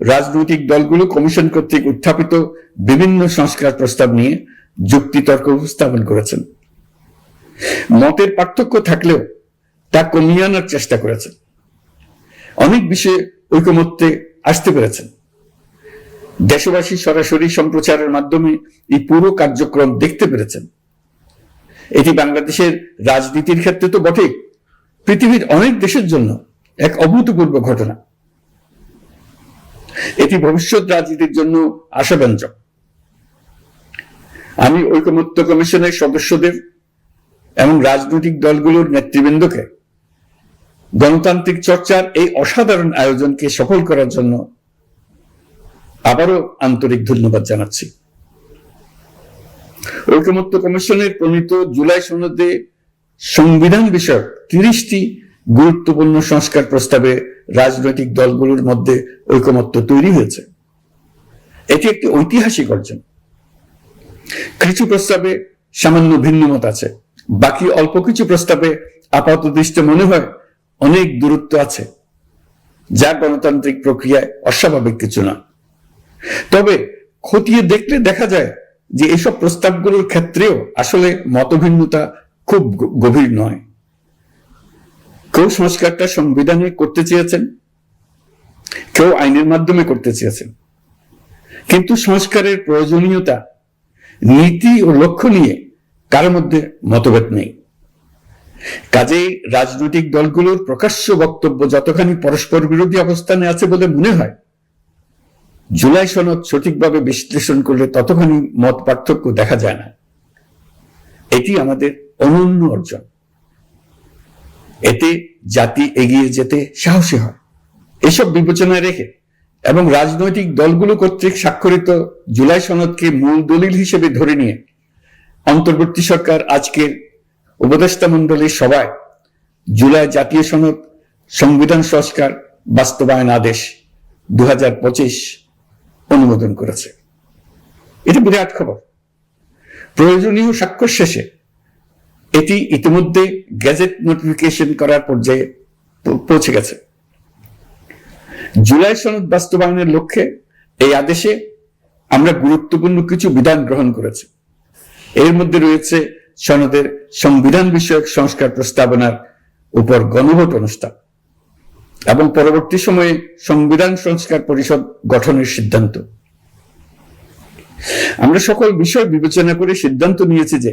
রাজনৈতিক দলগুলো কমিশন কর্তৃক উত্থাপিত বিভিন্ন সংস্কার প্রস্তাব নিয়ে যুক্তিতর্ক উপস্থাপন করেছেন। মতের পার্থক্য থাকলেও তা কমিয়ে আনার চেষ্টা করেছেন। অনেক বিষয়ে ঐকমত্যে আসতে পেরেছেন। দেশবাসী সরাসরি সম্প্রচারের মাধ্যমে এই পুরো কার্যক্রম দেখতে পেরেছেন। এটি বাংলাদেশের রাজনীতির ক্ষেত্রে তো বটেই। পৃথিবীর অনেক দেশের জন্য এক অভূতপূর্ব ঘটনা। ভবিষ্যৎ রাজনীতির জন্য আশাব্যঞ্জক। আমি ঐকমত্য কমিশনের সদস্যদের এবং রাজনৈতিক দলগুলোর নেতৃবৃন্দকে গণতান্ত্রিক চর্চার এই অসাধারণ আয়োজনকে সফল করার জন্য আবারও আন্তরিক ধন্যবাদ জানাচ্ছি। ঐকমত্য কমিশনের প্রণীত জুলাই সনদে সংবিধান বিষয়ক তিরিশটি গুরুত্বপূর্ণ সংস্কার প্রস্তাবে রাজনৈতিক দলগুলোর মধ্যে ঐকমত্য তৈরি হয়েছে। এটি একটি ঐতিহাসিক অর্জন। কিছু প্রস্তাবে সামান্য ভিন্নমত আছে, বাকি অল্প কিছু প্রস্তাবে আপাত দৃষ্টি মনে হয় অনেক দূরত্ব আছে, যা গণতান্ত্রিক প্রক্রিয়ায় অস্বাভাবিক কিছু না। তবে খতিয়ে দেখলে দেখা যায় যে এসব প্রস্তাবগুলোর ক্ষেত্রেও আসলে মতভিন্নতা খুব গভীর নয়। কেউ সংস্কারটা সংবিধানে করতে চেয়েছেন, কেউ আইনের মাধ্যমে করতে চেয়েছেন। কিন্তু সংস্কারের প্রয়োজনীয়তা, নীতি ও লক্ষ্য নিয়ে কারোর মধ্যে মতভেদ নেই। কাজেই রাজনৈতিক দলগুলোর প্রকাশ্য বক্তব্য যতখানি পরস্পর বিরোধী অবস্থানে আছে বলে মনে হয়, জুলাই সনদ সঠিকভাবে বিশ্লেষণ করলে ততখানি মত পার্থক্য দেখা যায় না। এটি আমাদের অনন্য অর্জন। এতে জাতি এগিয়ে যেতে সাহসী হয়। এসব বিবেচনায় রেখে এবং রাজনৈতিক দলগুলো কর্তৃক স্বাক্ষরিত জুলাই সনদকে মূল দলিল হিসেবে ধরে নিয়ে অন্তর্বর্তী সরকার আজকের উপদেষ্টা মন্ডলীর সভায় জুলাই জাতীয় সনদ সংবিধান সংস্কার বাস্তবায়ন আদেশ দু হাজার পঁচিশ অনুমোদন করেছে। এটা বিরাট খবর। প্রয়োজনীয় স্বাক্ষর শেষে এটি ইতিমধ্যে গ্যাজেট নোটিফিকেশন করার পর্যায়ে পৌঁছে গেছে। জুলাই সনদ বাস্তবায়নের লক্ষ্যে এই আদেশে আমরা গুরুত্বপূর্ণ কিছু বিধান গ্রহণ করেছি। এর মধ্যে রয়েছে সনদের সংবিধান বিষয়ক সংস্কার প্রস্তাবনার উপর গণভোট অনুষ্ঠান এবং পরবর্তী সময়ে সংবিধান সংস্কার পরিষদ গঠনের সিদ্ধান্ত। আমরা সকল বিষয় বিবেচনা করে সিদ্ধান্ত নিয়েছি যে